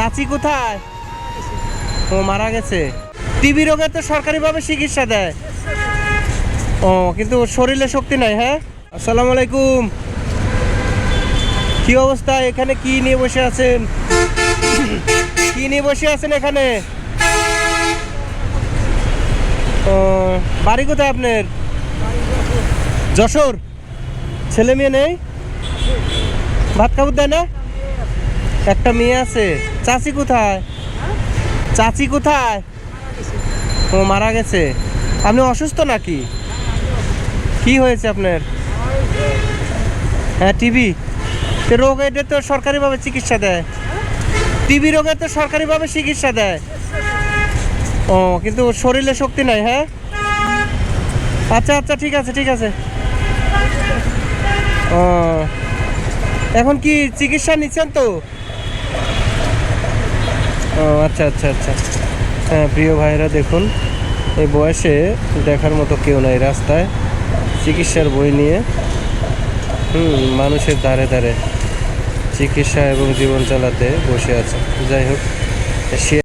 চাচি কোথায়? ও মারা গেছে। টিবি রোগে তো সরকারিভাবে চিকিৎসা দেয়। ও, কিন্তু শরীরে শক্তি নাই হ্যাঁ? আসসালামু আলাইকুম। কি অবস্থা? এখানে কি নিয়ে বসে আছেন? কি নিয়ে বসে আছেন এখানে? ও, বাড়ি কোথায় আপনার? যশোর। ছেলে মেয়ে নেই? ভাত খাবার দেয় না? একটা মেয়ে আছে। চাচি কোথায়? চাচি কোথায়? ও মারা গেছে। আপনি অসুস্থ নাকি? কি হয়েছে আপনার? হ্যাঁ টিবি। রোগ এটা তো সরকারিভাবে চিকিৎসা দেয়। টিবি রোগের তো সরকারিভাবে চিকিৎসা দেয়। ও, কিন্তু শরীরে শক্তি নাই হ্যাঁ? আচ্ছা আচ্ছা ঠিক আছে ঠিক আছে। ও, এখন কি চিকিৎসা নিচ্ছেন তো? ও আচ্ছা আচ্ছা আচ্ছা। হ্যাঁ প্রিয় ভাইরা, দেখুন, এই বয়সে দেখার মতো কেউ নাই রাস্তায়। চিকিৎসার বই নিয়ে, হুম, মানুষের দ্বারে দ্বারে চিকিৎসা এবং জীবন চালাতে বসে আছে। যাই হোক, সে